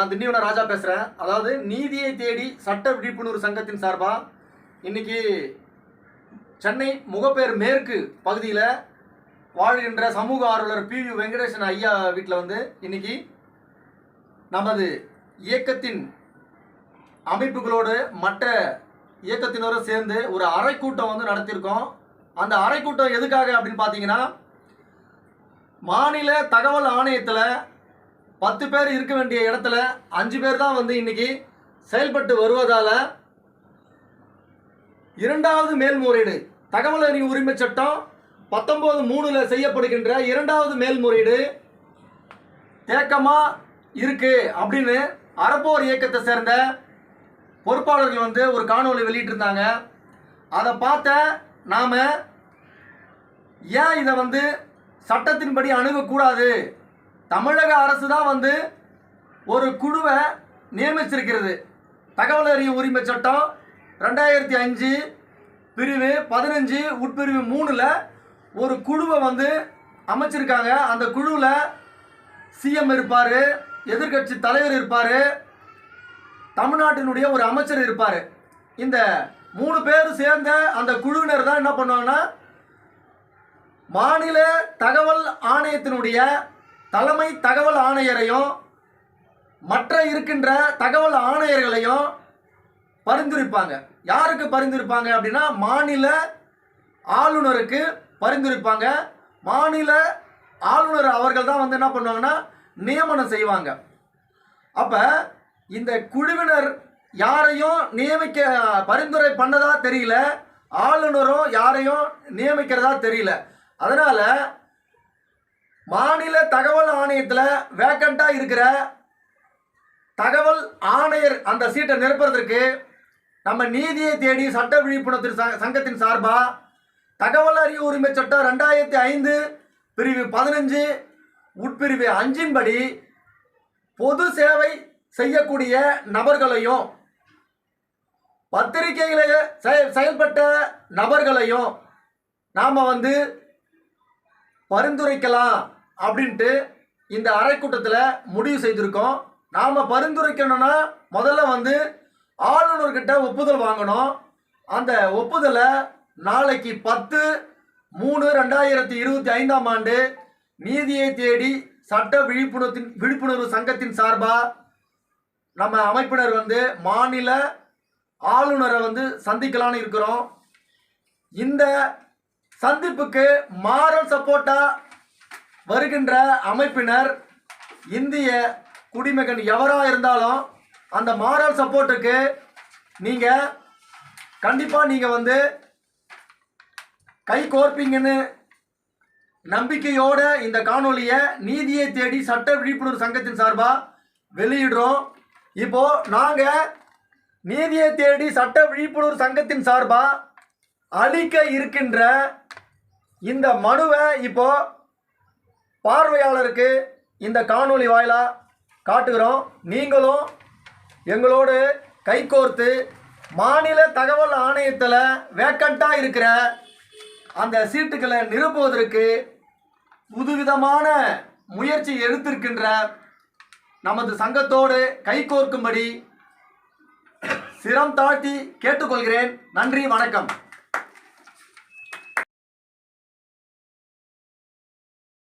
நான் திண்டிவன ராஜா பேசுகிறேன் அதாவது நீதியை தேடி சட்ட விழிப்புணர்வு சங்கத்தின் சார்பாக இன்றைக்கி சென்னை முகப்பேர் மேற்கு பகுதியில் வாழ்கின்ற சமூக ஆர்வலர் பி யு வெங்கடேசன் ஐயா வீட்டில் வந்து இன்னைக்கு நமது இயக்கத்தின் அமைப்புகளோடு மற்ற இயக்கத்தினரும் சேர்ந்து ஒரு அறைக்கூட்டம் வந்து நடத்தியிருக்கோம். அந்த அறைக்கூட்டம் எதுக்காக அப்படின்னு பார்த்தீங்கன்னா மாநில தகவல் ஆணையத்தில் பத்து பேர் இருக்க வேண்டிய இடத்துல அஞ்சு பேர் தான் வந்து இன்னைக்கு செயல்பட்டு வருவதால் இரண்டாவது மேல்முறையீடு தகவல் அறிவு உரிமை சட்டம் பத்தொன்பது மூணுல செய்யப்படுகின்ற இரண்டாவது மேல்முறையீடு தேக்கமாக இருக்கு அப்படின்னு அறப்போர் இயக்கத்தை சேர்ந்த பொறுப்பாளர்கள் வந்து ஒரு காணொலி வெளியிட்டிருந்தாங்க. அதை பார்த்த நாம் ஏன் இதை வந்து சட்டத்தின்படி அணுகக்கூடாது? தமிழக அரசு தான் வந்து ஒரு குழுவை நியமிச்சிருக்கிறது. தகவல் அறியும் உரிமை சட்டம் ரெண்டாயிரத்தி அஞ்சு பிரிவு பதினஞ்சு உட்பிரிவு மூணில் ஒரு குழுவை வந்து அமைச்சிருக்காங்க. அந்த குழுவில் சிஎம் இருப்பார் எதிர்க்கட்சி தலைவர் இருப்பார் தமிழ்நாட்டினுடைய ஒரு அமைச்சர் இருப்பார். இந்த மூணு பேர் சேர்ந்த அந்த குழுவினர் தான் என்ன பண்ணுவாங்கன்னா மாநில தகவல் ஆணையத்தினுடைய தலைமை தகவல் ஆணையரையும் மற்ற இருக்கின்ற தகவல் ஆணையர்களையும் பரிந்துரைப்பாங்க. யாருக்கு பரிந்துரைப்பாங்க அப்படின்னா மாநில ஆளுநருக்கு பரிந்துரைப்பாங்க. மாநில ஆளுநர் அவர்கள் தான் வந்து என்ன பண்ணுவாங்கன்னா நியமனம் செய்வாங்க. அப்போ இந்த குழுவினர் யாரையும் நியமிக்க பரிந்துரை பண்ணதா தெரியல. ஆளுநரும் யாரையும் நியமிக்கிறதா தெரியல. அதனால் மாநில தகவல் ஆணையத்தில் வேக்கண்ட்டாக இருக்கிற தகவல் ஆணையர் அந்த சீட்டை நிரப்புறதற்கு நம்ம நீதியை தேடி சட்ட விழிப்புணர்வு ச- சங்கத்தின் சார்பாக தகவல் அறிவு உரிமை சட்டம் ரெண்டாயிரத்தி ஐந்து பிரிவு பதினஞ்சு உட்பிரிவு அஞ்சின்படி பொது சேவை செய்யக்கூடிய நபர்களையும் பத்திரிகைகளை செய- செயல்பட்ட நபர்களையும் நாம் வந்து பரிந்துரைக்கலாம் அப்படின்ட்டு இந்த அறைக்கூட்டத்தில் முடிவு செய்திருக்கோம். நாம் பரிந்துரைக்கணும்னா முதல்ல வந்து ஆளுநர்கிட்ட ஒப்புதல் வாங்கணும். அந்த ஒப்புதலை நாளைக்கு பத்து மூணு ரெண்டாயிரத்தி இருபத்தி ஐந்தாம் ஆண்டு நீதியை தேடி சட்ட விழிப்புணர்வின் விழிப்புணர்வு சங்கத்தின் சார்பாக நம்ம அமைப்பினர் வந்து மாநில ஆளுநரை வந்து சந்திக்கலான்னு இருக்கிறோம். இந்த சந்திப்புக்கு மாரல் சப்போர்ட்டா வருகின்ற அமைப்பினர் இந்திய குடிமகன் எவராக இருந்தாலும் அந்த மாரல் சப்போர்ட்டுக்கு நீங்கள் கண்டிப்பாக நீங்கள் வந்து கை கோர்ப்பீங்கன்னு நம்பிக்கையோட இந்த காணொலியை நீதியை தேடி சட்ட விழிப்புணர்வு சங்கத்தின் சார்பாக வெளியிடுறோம். இப்போது நாங்கள் நீதியை தேடி சட்ட விழிப்புணர்வு சங்கத்தின் சார்பாக அளிக்க இருக்கின்ற இந்த மனுவை இப்போ பார்வையாளருக்கு இந்த காணொளி வாயிலாக காட்டுகிறோம். நீங்களும் எங்களோடு கைகோர்த்து மாநில தகவல் ஆணையத்தில் வேக்கண்ட்டாக இருக்கிற அந்த சீட்டுகளை நிரப்புவதற்கு புதுவிதமான முயற்சி எடுத்திருக்கின்ற நமது சங்கத்தோடு கைகோர்க்கும்படி சிரம் தாழ்த்தி கேட்டுக்கொள்கிறேன். நன்றி வணக்கம்.